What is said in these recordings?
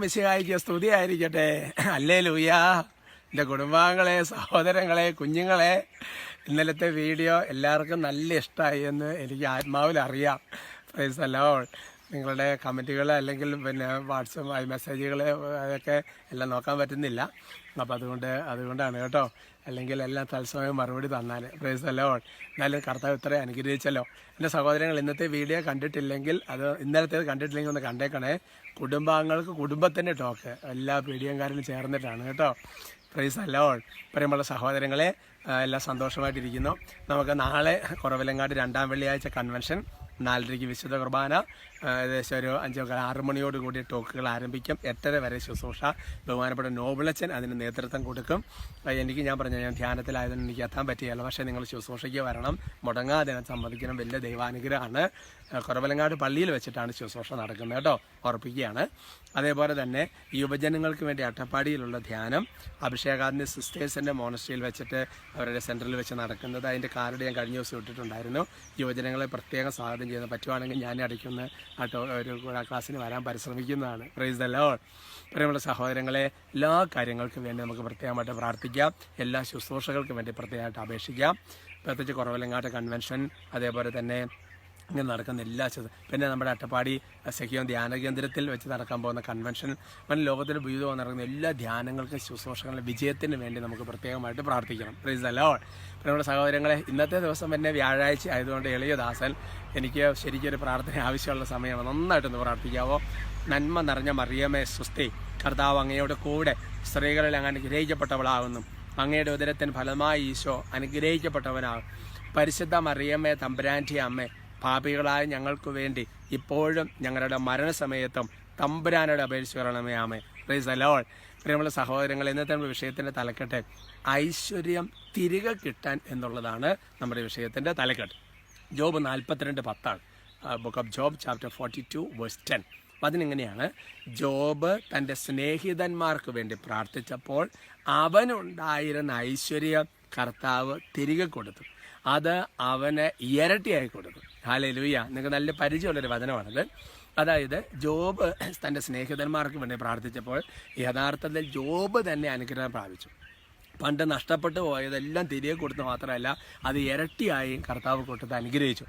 മിശിഹായിക്ക് സ്തുതിയായിരിക്കട്ടെ. അല്ലേ ലൂയ എന്റെ കുടുംബാംഗങ്ങളെ സഹോദരങ്ങളെ കുഞ്ഞുങ്ങളെ ഇന്നലത്തെ വീഡിയോ എല്ലാവർക്കും നല്ല ഇഷ്ടമായി എന്ന് എനിക്ക് ആത്മാവിൽ അറിയാം. പ്രൈസ് അലോൾ നിങ്ങളുടെ കമന്റുകൾ അല്ലെങ്കിൽ പിന്നെ വാട്സപ്പ് മെസ്സേജുകൾ അതൊക്കെ എല്ലാം നോക്കാൻ പറ്റുന്നില്ല. അപ്പോൾ അതുകൊണ്ട് അതുകൊണ്ടാണ് കേട്ടോ. അല്ലെങ്കിൽ എല്ലാം തത്സമയം മറുപടി തന്നാൽ പ്രൈസ് അല്ലോ എന്നാലും കർത്താവ് ഇത്രയും അനുഗ്രഹിച്ചല്ലോ. എന്റെ സഹോദരങ്ങൾ ഇന്നത്തെ വീഡിയോ കണ്ടിട്ടില്ലെങ്കിൽ അത് ഇന്നലത്തേത് കണ്ടിട്ടില്ലെങ്കിൽ ഒന്ന് കണ്ടേക്കണേ. കുടുംബാംഗങ്ങൾക്ക് കുടുംബത്തിന്റെ ടോക്ക്. എല്ലാ പീഡിയംകാരനും ചേർന്നിട്ടാണ് കേട്ടോ. പ്രൈസ് അല്ലോ പറയുമ്പോൾ സഹോദരങ്ങളെ എല്ലാം സന്തോഷമായിട്ടിരിക്കുന്നു. നമുക്ക് നാളെ കുറവിലങ്ങാട് രണ്ടാം വെള്ളിയാഴ്ച കൺവെൻഷൻ നാലരയ്ക്ക് വിശുദ്ധ കുർബാന. ഏകദേശം ഒരു അഞ്ച് ആറ് മണിയോട് കൂടി ടോക്കുകൾ ആരംഭിക്കും. എട്ടര വരെ ശുശ്രൂഷ. ബഹുമാനപ്പെട്ട നോബിളച്ചൻ അതിന് നേതൃത്വം കൊടുക്കും. എനിക്ക് ഞാൻ പറഞ്ഞു ഞാൻ ധ്യാനത്തിലായതുകൊണ്ട് എനിക്ക് എത്താൻ പറ്റിയല്ല. പക്ഷേ നിങ്ങൾ ശുശ്രൂഷയ്ക്ക് വരണം. മുടങ്ങാതെ സമ്മതിക്കണം വലിയ ദൈവാനുഗ്രഹമാണ്. കുറവലങ്ങാട് പള്ളിയിൽ വെച്ചിട്ടാണ് ശുശ്രൂഷ നടക്കുന്നത് കേട്ടോ. ഉറപ്പിക്കുകയാണ് അതേപോലെ തന്നെ യുവജനങ്ങൾക്ക് വേണ്ടി അട്ടപ്പാടിയിലുള്ള ധ്യാനം. അഭിഷേകാദിന്റെ സിസ്റ്റേഴ്സിന്റെ മോണസ്ട്രിയിൽ വെച്ചിട്ട് അവരുടെ സെന്ററിൽ വെച്ച് നടക്കുന്നത്. അതിന്റെ കാർഡ് ഞാൻ കഴിഞ്ഞ ദിവസം ഇട്ടിട്ടുണ്ടായിരുന്നു. യുവജനങ്ങളെ പ്രത്യേകം സ്വാഗതം ചെയ്യുന്നത് പറ്റുവാണെങ്കിൽ ഞാൻ ഇടയ്ക്കൊന്ന് ആ ടോ ഒരു ക്ലാസ്സിന് വരാൻ പരിശ്രമിക്കുന്നതാണ്. പ്രൈസ് ദ പ്രിയമുള്ള സഹോദരങ്ങളെ എല്ലാ കാര്യങ്ങൾക്കും വേണ്ടി നമുക്ക് പ്രത്യേകമായിട്ട് പ്രാർത്ഥിക്കാം. എല്ലാ ശുശ്രൂഷകൾക്കും വേണ്ടി പ്രത്യേകമായിട്ട് അപേക്ഷിക്കാം. പ്രത്യേകിച്ച് കുറവലങ്ങാട്ട് കൺവെൻഷൻ അതേപോലെ തന്നെ ഇങ്ങനെ നടക്കുന്ന എല്ലാ പിന്നെ നമ്മുടെ അട്ടപ്പാടി സഖ്യം ധ്യാന കേന്ദ്രത്തിൽ വെച്ച് നടക്കാൻ പോകുന്ന കൺവെൻഷൻ മറ്റു ലോകത്തിന് വിവിധം നടക്കുന്ന എല്ലാ ധ്യാനങ്ങൾക്കും ശുശ്രൂഷകളുടെ വിജയത്തിന് വേണ്ടി നമുക്ക് പ്രത്യേകമായിട്ട് പ്രാർത്ഥിക്കണം. പ്ലീസ് അല്ലോ നമ്മുടെ സഹോദരങ്ങളെ ഇന്നത്തെ ദിവസം തന്നെ വ്യാഴാഴ്ച ആയതുകൊണ്ട് എളിയദാസൻ എനിക്ക് ശരിക്കൊരു പ്രാർത്ഥന ആവശ്യമുള്ള സമയമാണ്. നന്നായിട്ടൊന്ന് പ്രാർത്ഥിക്കാവോ? നന്മ നിറഞ്ഞ മറിയമേ സുസ്തി കർത്താവ് അങ്ങയുടെ കൂടെ സ്ത്രീകളിൽ അങ്ങ് അനുഗ്രഹിക്കപ്പെട്ടവളാകുന്നു. അങ്ങയുടെ ഉദരത്തിന് ഫലമായി ഈശോ അനുഗ്രഹിക്കപ്പെട്ടവനാകും. പരിശുദ്ധ മറിയമ്മേ തമ്പുരാന്റെ അമ്മേ പാപികളായ ഞങ്ങൾക്ക് വേണ്ടി ഇപ്പോഴും ഞങ്ങളുടെ മരണസമയത്തും തമ്പുരാനോട് അപേക്ഷിച്ച് ആമേ പ്രൈസ് അലോൾ പ്രിയമുള്ള സഹോദരങ്ങൾ ഇന്നത്തെ നമ്മുടെ വിഷയത്തിന്റെ തലക്കെട്ട് ഐശ്വര്യം തിരികെ കിട്ടാൻ എന്നുള്ളതാണ് നമ്മുടെ വിഷയത്തിന്റെ തലക്കെട്ട്. ജോബ് നാൽപ്പത്തിരണ്ട് പത്താണ്. Book of Job chapter forty two verse ten അതിനിങ്ങനെയാണ്. Job തന്റെ സ്നേഹിതന്മാർക്ക് വേണ്ടി പ്രാർത്ഥിച്ചപ്പോൾ അവനുണ്ടായിരുന്ന ഐശ്വര്യം കർത്താവ് തിരികെ കൊടുത്തു. അത് അവന് ഇരട്ടിയായി കൊടുത്തു. ഹാലേ ലൂയ നിങ്ങൾക്ക് നല്ല പരിചയമുള്ളൊരു വചനമാണത്. അതായത് ജോബ് തന്റെ സ്നേഹിതന്മാർക്ക് വേണ്ടി പ്രാർത്ഥിച്ചപ്പോൾ യഥാർത്ഥത്തിൽ ജോബ് തന്നെ അനുഗ്രഹം പ്രാപിച്ചു. പണ്ട് നഷ്ടപ്പെട്ടു പോയതെല്ലാം തിരികെ കൊടുത്ത് മാത്രമല്ല അത് ഇരട്ടിയായി കർത്താവ് കൊട്ടത്ത് അനുഗ്രഹിച്ചു.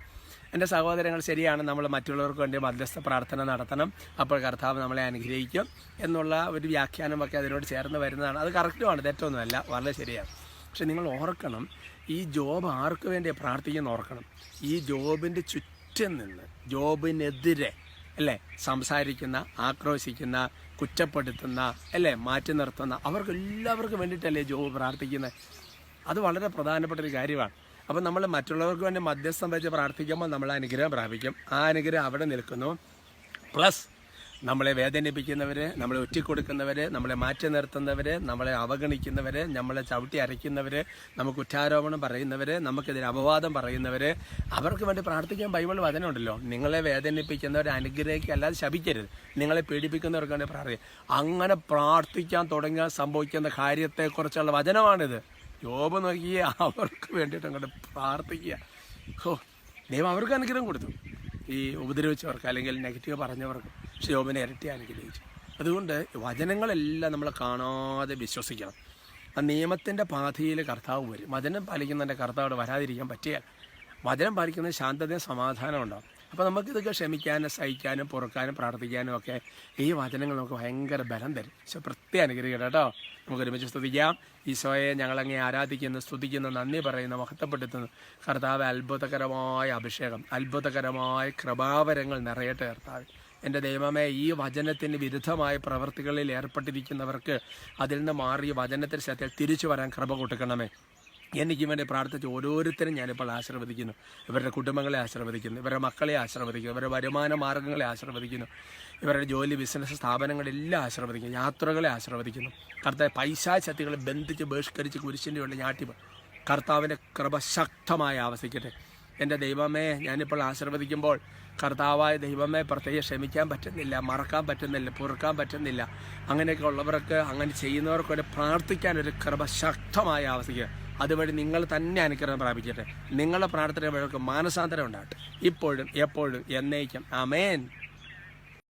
എന്റെ സഹോദരങ്ങൾ ശരിയാണ് നമ്മൾ മറ്റുള്ളവർക്ക് വേണ്ടി മധ്യസ്ഥ പ്രാർത്ഥന നടത്തണം അപ്പോൾ കർത്താവ് നമ്മളെ അനുഗ്രഹിക്കും എന്നുള്ള ഒരു വ്യാഖ്യാനമൊക്കെ അതിനോട് ചേർന്ന് വരുന്നതാണ്. അത് കറക്റ്റുമാണ് തെറ്റൊന്നുമല്ല വളരെ ശരിയാണ്. പക്ഷെ നിങ്ങൾ ഓർക്കണം ഈ ജോബ് ആർക്ക് വേണ്ടിയാണ് പ്രാർത്ഥിക്കുന്ന ഓർക്കണം. ഈ ജോബിന്റെ ചുറ്റും നിന്ന് ജോബിനെതിരെ അല്ലേ? സംസാരിക്കുന്ന ആക്രോശിക്കുന്ന കുറ്റപ്പെടുത്തുന്ന അല്ലേ? മാറ്റി നിർത്തുന്ന അവർക്ക് എല്ലാവർക്കും വേണ്ടിയിട്ടല്ലേ ജോബ് പ്രാർത്ഥിക്കുന്നത് അത് വളരെ പ്രധാനപ്പെട്ട ഒരു കാര്യമാണ്. അപ്പം നമ്മൾ മറ്റുള്ളവർക്ക് വേണ്ടി മധ്യസ്ഥം വെച്ച് പ്രാർത്ഥിക്കുമ്പോൾ നമ്മൾ അനുഗ്രഹം പ്രാപിക്കും. ആ അനുഗ്രഹം അവിടെ നിൽക്കുന്നു. പ്ലസ് നമ്മളെ വേദനിപ്പിക്കുന്നവർ നമ്മളെ ഒറ്റിക്കൊടുക്കുന്നവർ നമ്മളെ മാറ്റി നിർത്തുന്നവർ നമ്മളെ അവഗണിക്കുന്നവർ നമ്മളെ ചവിട്ടി അരയ്ക്കുന്നവർ നമുക്ക് കുറ്റാരോപണം പറയുന്നവർ നമുക്കെതിരെ അപവാദം പറയുന്നവർ അവർക്ക് വേണ്ടി പ്രാർത്ഥിക്കാൻ ബൈബിൾ വചനമുണ്ടല്ലോ. നിങ്ങളെ വേദനിപ്പിക്കുന്നവരെ അനുഗ്രഹിക്കുക അല്ലാതെ ശപിക്കരുത്. നിങ്ങളെ പീഡിപ്പിക്കുന്നവർക്ക് വേണ്ടി പ്രാർത്ഥിക്കുക. അങ്ങനെ പ്രാർത്ഥിക്കാൻ തുടങ്ങിയാൽ സംഭവിക്കുന്ന കാര്യത്തെക്കുറിച്ചുള്ള വചനമാണിത്. ജോബ് നോക്കിയേ അവർക്ക് വേണ്ടിയിട്ട് അങ്ങോട്ട് പ്രാർത്ഥിക്കുക. ഓ ദൈവം അവർക്ക് അനുഗ്രഹം കൊടുത്തു. ഈ ഉപദ്രവിച്ചവർക്ക് അല്ലെങ്കിൽ നെഗറ്റീവ് പറഞ്ഞവർക്ക്. യോബിനെ ഇരട്ടി അനുഗ്രഹിച്ചു. അതുകൊണ്ട് വചനങ്ങളെല്ലാം നമ്മൾ കാണാതെ വിശ്വസിക്കണം. ആ നിയമത്തിന്റെ പാതയിൽ കർത്താവ് വരും. വചനം പാലിക്കുന്നതിന്റെ കർത്താവ് വരാതിരിക്കാൻ പറ്റിയാൽ വചനം പാലിക്കുന്നത് ശാന്തതയും സമാധാനം ഉണ്ടാകും അപ്പോൾ നമുക്കിതൊക്കെ ക്ഷമിക്കാനും സഹിക്കാനും പൊറുക്കാനും പ്രാർത്ഥിക്കാനും ഒക്കെ ഈ വചനങ്ങൾ നമുക്ക് ഭയങ്കര ബലം തരും. പക്ഷെ പ്രത്യേക അനുഗ്രഹിക്കട്ടെ കേട്ടോ. നമുക്ക് ഒരുമിച്ച് സ്തുതിക്കാം. ഈശോയെ ഞങ്ങളങ്ങേ ആരാധിക്കുന്നു സ്തുതിക്കുന്നു നന്ദി പറയുന്നു മഹത്വപ്പെടുത്തുന്നു. കർത്താവ് അത്ഭുതകരമായ അഭിഷേകം അത്ഭുതകരമായ കൃപാവരങ്ങൾ നിറയട്ടെ കർത്താവ്. എന്റെ ദൈവമേ ഈ വചനത്തിന് വിരുദ്ധമായ പ്രവൃത്തികളിൽ ഏർപ്പെട്ടിരിക്കുന്നവർക്ക് അതിൽ നിന്ന് മാറി വചനത്തിന് ശക്തിയിൽ തിരിച്ചു വരാൻ കൃപ കൊടുക്കണമേ എനിക്ക് വേണ്ടി പ്രാർത്ഥിച്ച് ഓരോരുത്തരും ഞാനിപ്പോൾ ആശീർവദിക്കുന്നു. ഇവരുടെ കുടുംബങ്ങളെ ആശീർവദിക്കുന്നു. ഇവരുടെ മക്കളെ ആശീർവദിക്കുന്നു. ഇവരുടെ വരുമാന മാർഗങ്ങളെ ആശീർവദിക്കുന്നു. ഇവരുടെ ജോലി ബിസിനസ് സ്ഥാപനങ്ങളെല്ലാം ആശീർവദിക്കുന്നു. യാത്രകളെ ആശീർവദിക്കുന്നു. കർത്താവ് പൈശാശക്തികളെ ബന്ധിച്ച് ബഹിഷ്കരിച്ച് കുരിശിന്റെ ഉള്ള ഞാട്ടിപ്പ് കർത്താവിന്റെ കൃപ ശക്തമായി ആവസിക്കട്ടെ. എന്റെ ദൈവമേ ഞാനിപ്പോൾ ആശീർവദിക്കുമ്പോൾ കർത്താവായ ദൈവമേ പ്രത്യേകം ക്ഷമിക്കാൻ പറ്റുന്നില്ല മറക്കാൻ പറ്റുന്നില്ല പൊറുക്കാൻ പറ്റുന്നില്ല. അങ്ങനെയൊക്കെ ഉള്ളവർക്ക് അങ്ങനെ ചെയ്യുന്നവർക്ക് ഒരു പ്രാർത്ഥിക്കാൻ ഒരു കൃപ ശക്തമായ അവസ്ഥയ്ക്ക് അതുവഴി നിങ്ങൾ തന്നെ അനുഗ്രഹം പ്രാപിക്കട്ടെ. നിങ്ങളുടെ പ്രാർത്ഥന വഴക്ക് മാനസാന്തരം ഉണ്ടാകട്ടെ. ഇപ്പോഴും എപ്പോഴും എന്നേക്കും. അമേൻ